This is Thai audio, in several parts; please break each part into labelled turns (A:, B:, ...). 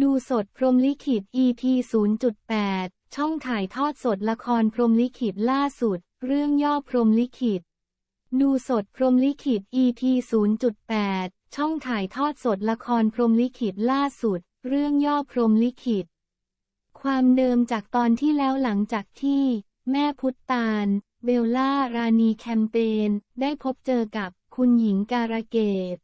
A: ดูสดพรมลิขิต EP 0.8 ช่องถ่ายทอดสดละครพรมลิขิตล่าสุด เรื่องย่อพรมลิขิต ดูสดพรมลิขิต EP 0.8 ช่องถ่ายทอดสดละครพรมลิขิตล่าสุด เรื่องย่อพรมลิขิต ความเดิมจากตอนที่แล้วหลังจากที่ แม่พุทธตาล เบลล่ารานีแคมเปญได้พบเจอกับคุณหญิงการะเกด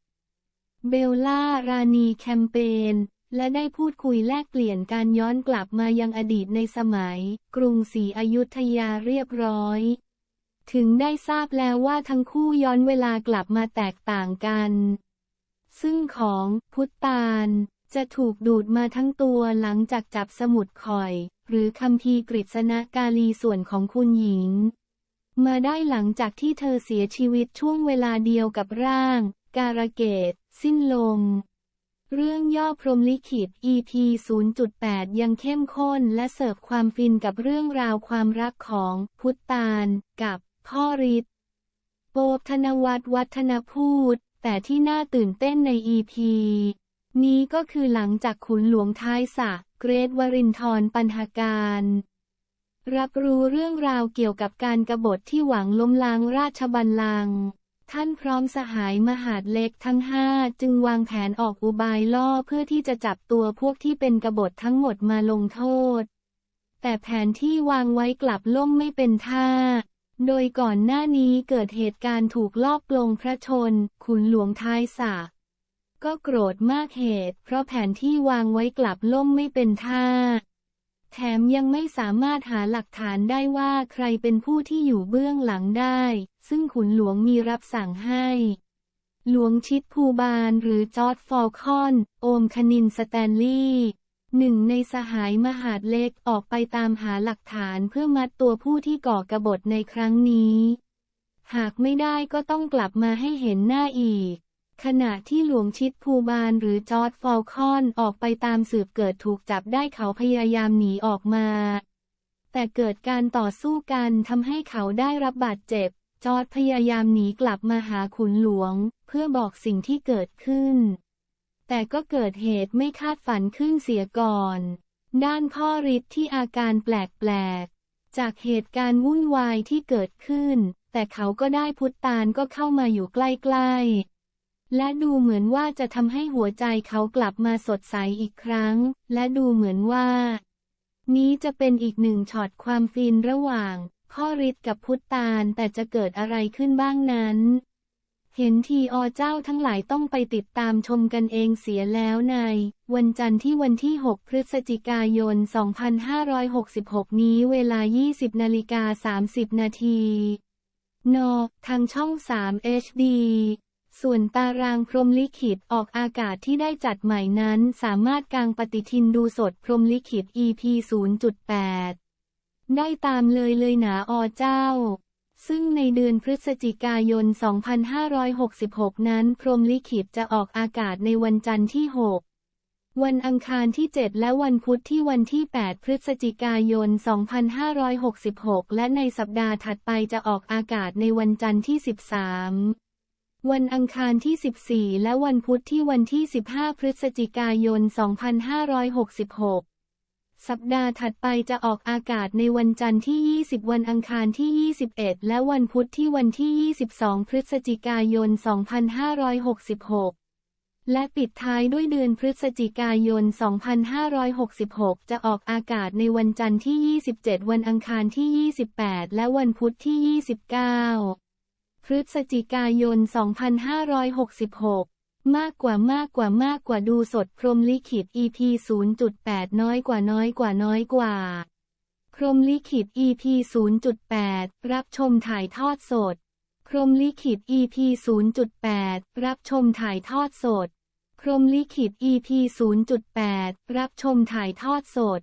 A: เบลล่ารานีแคมเปญ และได้พูดคุยแลกเปลี่ยนการย้อนกลับมายังอดีตในสมัย กรุงศรีอยุธยาเรียบร้อย ถึงได้ทราบแล้วว่าทั้งคู่ย้อนเวลากลับมาแตกต่างกัน ซึ่งของพุทธาลจะถูกดูดมาทั้งตัวหลังจากจับสมุดข่อย หรือคัมภีร์กฤษณกาลีส่วนของคุณหญิง มาได้หลังจากที่เธอเสียชีวิตช่วงเวลาเดียวกับร่าง การะเกดสิ้นลม เรื่องย่อพรมลิขิต EP 0.8 ยังเข้มข้นและเสิร์ฟความฟินกับเรื่องราวความรักของพุทธตาลกับพ่อฤทธิ์โปบธนวัฒน์วัฒนพูด แต่ที่น่าตื่นเต้นใน EP นี้ก็คือหลังจากขุนหลวงท้ายสะเกรทวรินทร์ปัญหาการ รับรู้เรื่องราวเกี่ยวกับการกบฏที่หวังล้มล้างราชบัลลังก์ ท่านพร้อมสหายมหาดเล็กทั้งห้าจึงวางแผนออกอุบายล่อเพื่อที่จะจับตัวพวกที่เป็นกบฏทั้งหมดมาลงโทษ แต่แผนที่วางไว้กลับล่มไม่เป็นท่า โดยก่อนหน้านี้เกิดเหตุการณ์ถูกลอบปลงพระชน ขุนหลวงท้ายสระก็โกรธมากเหตุ เพราะแผนที่วางไว้กลับล่มไม่เป็นท่า แถมยังไม่สามารถหาหลักฐานได้ว่าใครเป็นผู้ที่อยู่เบื้องหลังได้ ซึ่งขุนหลวงมีรับสั่งให้ หลวงชิดภูบาลหรือจอร์ดฟอลคอน โอมคณินสแตนลีย์หนึ่งในสหายมหาดเล็กออกไปตามหาหลักฐานเพื่อมัดตัวผู้ที่ก่อกบฏในครั้งนี้ หากไม่ได้ก็ต้องกลับมาให้เห็นหน้าอีก ขณะที่หลวงชิดภูบาลหรือจอร์ดฟอลคอนออกไปตามสืบเกิดถูกจับได้เขาพยายามหนีออกมา แต่เกิดการต่อสู้กันทำให้เขาได้รับบาดเจ็บ จอร์ดพยายามหนีกลับมาหาขุนหลวง เพื่อบอกสิ่งที่เกิดขึ้น แต่ก็เกิดเหตุไม่คาดฝันขึ้นเสียก่อน ด้านพ่อฤทธิ์ที่อาการแปลกๆ จากเหตุการณ์วุ่นวายที่เกิดขึ้น แต่เขาก็ได้พุทธาลก็เข้ามาอยู่ใกล้ๆ และดูเหมือนว่าจะทำให้หัวใจเขากลับมาสดใสอีกครั้ง และดูเหมือนว่า นี้จะเป็นอีกหนึ่งช็อตความฟินระหว่างพ่อฤทธิ์กับพุทตาลแต่จะเกิดอะไรขึ้นบ้างนั้น เห็นทีอเจ้าทั้งหลายต้องไปติดตามชมกันเองเสียแล้วใน วันจันทร์ที่วันที่ 6 พฤศจิกายน 2566 นี้เวลา 20นาฬิกา30 นาที น ทางช่อง 3 HD ส่วนตารางพรมลิขิตออกอากาศที่ได้จัดใหม่นั้น สามารถกางปฏิทินดูสดพรมลิขิต EP 0.8 ได้ตามเลยเลยหนาอเจ้า ซึ่งในเดือนพฤศจิกายน 2566 นั้น พรมลิขิตจะออกอากาศในวันจันทร์ที่ 6วันอังคารที่ 7 และวันพุธที่วันที่ 8 พฤศจิกายน 2566 และในสัปดาห์ถัดไปจะออกอากาศในวันจันทร์ที่ 13 วันอังคารที่ 14 และวันพุธที่วันที่ 15 พฤศจิกายน 2566 สัปดาห์ถัดไปจะออกอากาศในวันจันทร์ที่ 20 วันอังคารที่ 21 และวันพุธที่วันที่ 22 พฤศจิกายน 2566 และปิดท้ายด้วยเดือนพฤศจิกายน 2566 จะออกอากาศในวันจันทร์ที่ 27 วันอังคารที่ 28 และวันพุธที่ 29 พฤศจิกายน 2566 มากกว่ามากกว่ามากกว่าดูสดพรมลิขิต EP 0.8 น้อยกว่าน้อยกว่าน้อยกว่า พรมลิขิต EP 0.8 รับชมถ่ายทอดสด พรมลิขิต EP 0.8 รับชมถ่ายทอดสด พรมลิขิต EP 0.8 รับชมถ่ายทอดสด